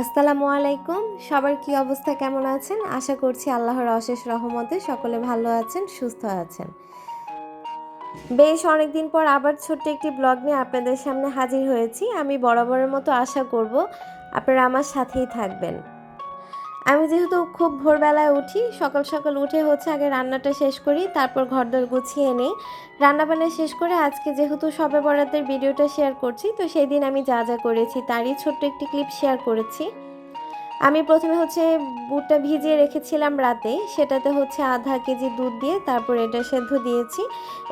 আসসালামু আলাইকুম। সবার কি অবস্থা, কেমন আছেন? আশা করছি আল্লাহর অশেষ রহমতে সকলে ভালো আছেন, সুস্থ আছেন। বেশ অনেকদিন পর আবার ছোট্ট একটি ব্লগ নিয়ে আপনাদের সামনে হাজির হয়েছি। আমি বরাবরের মতো আশা করব আপনারা আমার সাথেই থাকবেন। আমি যেহেতু খুব ভোরবেলায় উঠি, সকাল সকাল উঠে হচ্ছে আগে রান্নাটা শেষ করি, তারপর ঘর ঘরদোর গুছিয়ে নিই। রান্নাবান্না শেষ করে আজকে যেহেতু সবে বরাতের ভিডিওটা শেয়ার করছি, তো সেই দিন আমি যা যা করেছি তারই ছোট্ট একটি ক্লিপ শেয়ার করেছি। আমি প্রথমে হচ্ছে বুটটা ভিজিয়ে রেখেছিলাম রাতে, সেটাতে হচ্ছে আধা কেজি দুধ দিয়ে তারপর এটা সেদ্ধ দিয়েছি।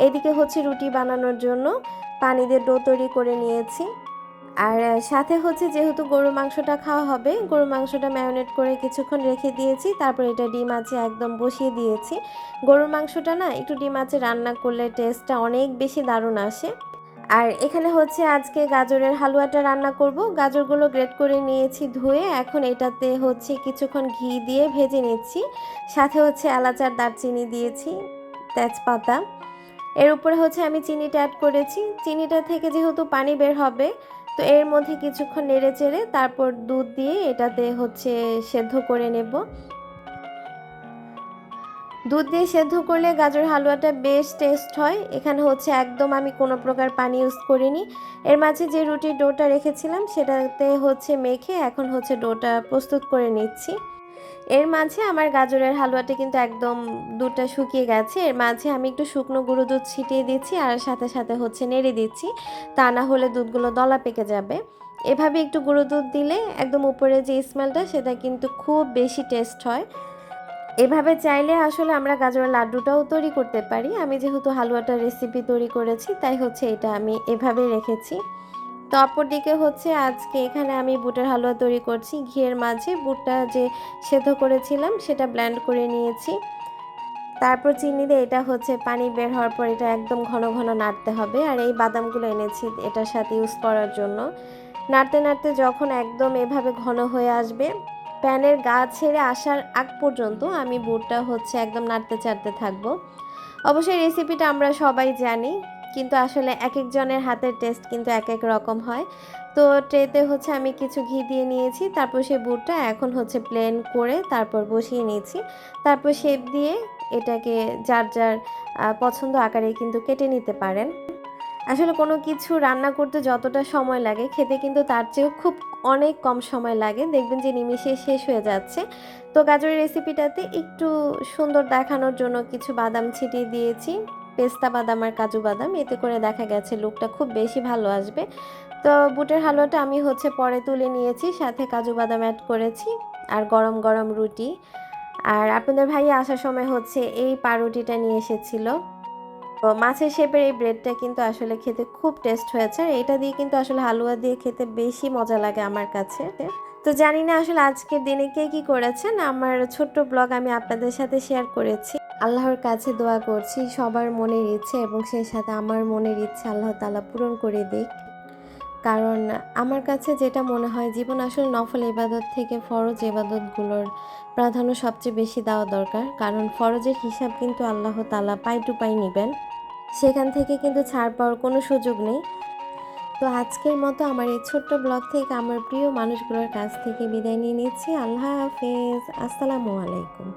এদিকে হচ্ছে রুটি বানানোর জন্য পানি দিয়ে ডো তৈরি করে নিয়েছি। আর সাথে হচ্ছে যেহেতু গরু মাংসটা খাওয়া হবে গরু মাংসটা ম্যারিনেট করে কিছুক্ষণ রেখে দিয়েছি, তারপর এটা ডিম আছে একদম বসিয়ে দিয়েছি। গরুর মাংসটা না, একটু ডিম আছে রান্না করলে টেস্টটা অনেক বেশি দারুণ আসে। আর এখানে হচ্ছে আজকে গাজরের হালুয়াটা রান্না করব। গাজরগুলো গ্রেট করে নিয়েছি ধুয়ে, এখন এটাতে হচ্ছে কিছুক্ষণ ঘি দিয়ে ভেজে নিচ্ছি। সাথে হচ্ছে এলাচ আর দারচিনি দিয়েছি, তেজপাতা। এর উপরে হচ্ছে আমি চিনিটা অ্যাড করেছি। চিনিটা থেকে যেহেতু পানি বের হবে তো এর মধ্যে কিছুক্ষণ নেড়ে চেড়ে তারপর দুধ দিয়ে এটাতে হচ্ছে সেদ্ধ করে নেব। দুধ দিয়ে সেদ্ধ করলে গাজর হালুয়াটা বেশ টেস্ট হয়। এখানে হচ্ছে একদম আমি কোনো প্রকার পানি ইউজ করিনি। এর মাঝে যে রুটির ডোটা রেখেছিলাম সেটাতে হচ্ছে মেখে এখন হচ্ছে ডোটা প্রস্তুত করে নিচ্ছি। এর মাঝে আমার গাজরের হালুয়াটা কিন্তু একদম দুধটা শুকিয়ে গেছে। এর মাঝে আমি একটু শুকনো গুঁড়ো দুধ ছিটিয়ে দিচ্ছি আর সাথে সাথে হচ্ছে নেড়ে দিচ্ছি। তা না হলে দুধগুলো দলা পেকে যাবে। এভাবে একটু গুঁড়ো দুধ দিলে একদম উপরে যে স্মেলটা সেটা কিন্তু খুব বেশি টেস্ট হয়। এভাবে চাইলে আসলে আমরা গাজরের লাড্ডুটাও তৈরি করতে পারি। আমি যেহেতু হালুয়াটার রেসিপি তৈরি করেছি, তাই হচ্ছে এটা আমি এভাবেই রেখেছি। তো অপরদিকে হচ্ছে আজকে এখানে আমি বুটের হালুয়া তৈরি করছি। ঘিয়ের মাঝে বুটটা যে সেদ্ধ করেছিলাম সেটা ব্ল্যান্ড করে নিয়েছি। তারপর চিনি দিয়ে এটা হচ্ছে পানি বের হওয়ার পর এটা একদম ঘন ঘন নাড়তে হবে। আর এই বাদামগুলো এনেছি এটার সাথে ইউজ করার জন্য। নাড়তে নাড়তে যখন একদম এভাবে ঘন হয়ে আসবে, প্যানের গা ছেড়ে আসার আগ পর্যন্ত আমি বুটটা হচ্ছে একদম নাড়তে চাড়তে থাকব। অবশ্যই রেসিপিটা আমরা সবাই জানি। কিন্তু আসলে এক একজনের হাতের টেস্ট কিন্তু এক এক রকম হয়। তো ট্রেতে হচ্ছে আমি কিছু ঘি দিয়ে নিয়েছি, তারপর সেই বুটটা এখন হচ্ছে প্লেন করে তারপর বসিয়ে নিয়েছি। তারপর শেপ দিয়ে এটাকে যার যার পছন্দ আকারে কিন্তু কেটে নিতে পারেন। আসলে কোনো কিছু রান্না করতে যতটা সময় লাগে, খেতে কিন্তু তার চেয়েও খুব অনেক কম সময় লাগে। দেখবেন যে নিমিশে শেষ হয়ে যাচ্ছে। তো গাজরের রেসিপিটাতে একটু সুন্দর দেখানোর জন্য কিছু বাদাম ছিটিয়ে দিয়েছি। পেস্তা বাদাম আর কাজু বাদাম, এতে করে দেখা গেছে লুকটা খুব বেশি ভালো আসবে। তো বুটের হালুয়াটা আমি হচ্ছে পরে তুলে নিয়েছি, সাথে কাজু বাদাম অ্যাড করেছি আর গরম গরম রুটি। আর আপনাদের ভাই আসার সময় হচ্ছে এই পাউরুটিটা নিয়ে এসেছিল। তো মাছের শেপের এই ব্রেডটা কিন্তু আসলে খেতে খুব টেস্ট হয়েছে। আর এটা দিয়ে কিন্তু আসলে হালুয়া দিয়ে খেতে বেশি মজা লাগে আমার কাছে। তো জানি না আসলে আজকের দিনে কে কি করেছেন, আমার ছোট্ট ব্লগ আমি আপনাদের সাথে শেয়ার করেছি। আল্লাহর কাছে দোয়া করছি, সবার মনের ইচ্ছে এবং সেই সাথে আমার মনের ইচ্ছে আল্লাহ তালা পূরণ করে দিক। কারণ আমার কাছে যেটা মনে হয়, জীবন আসলে নফল ইবাদত থেকে ফরজ ইবাদতগুলোর প্রাধান্য সবচেয়ে বেশি দেওয়া দরকার। কারণ ফরজের হিসাব কিন্তু আল্লাহ তালা পাই টু পাই নেবেন। সেখান থেকে কিন্তু ছাড় পাওয়ার কোনো সুযোগ নেই। তো আজকের মতো আমার এই ছোট্ট ব্লগ থেকে আমার প্রিয় মানুষগুলোর কাছ থেকে বিদায় নিয়ে নিচ্ছি। আল্লাহ হাফেজ। আসসালামু আলাইকুম।